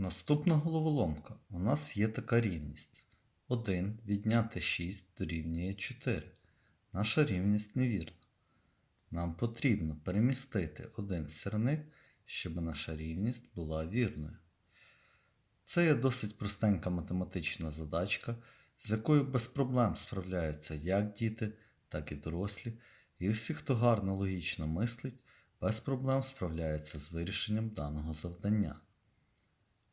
Наступна головоломка. У нас є така рівність. 1 відняти 6 дорівнює 4. Наша рівність невірна. Нам потрібно перемістити один сірник, щоб наша рівність була вірною. Це є досить простенька математична задачка, з якою без проблем справляються як діти, так і дорослі, і всі, хто гарно логічно мислить, без проблем справляються з вирішенням даного завдання.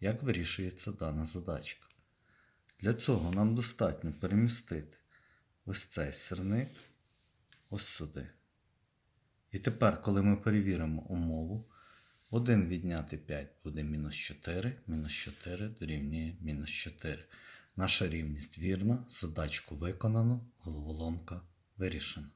Як вирішується дана задачка? Для цього нам достатньо перемістити ось цей сирник ось сюди. І тепер, коли ми перевіримо умову, 1 відняти 5 буде мінус 4, мінус 4 дорівнює мінус 4. Наша рівність вірна, задачку виконано, головоломка вирішена.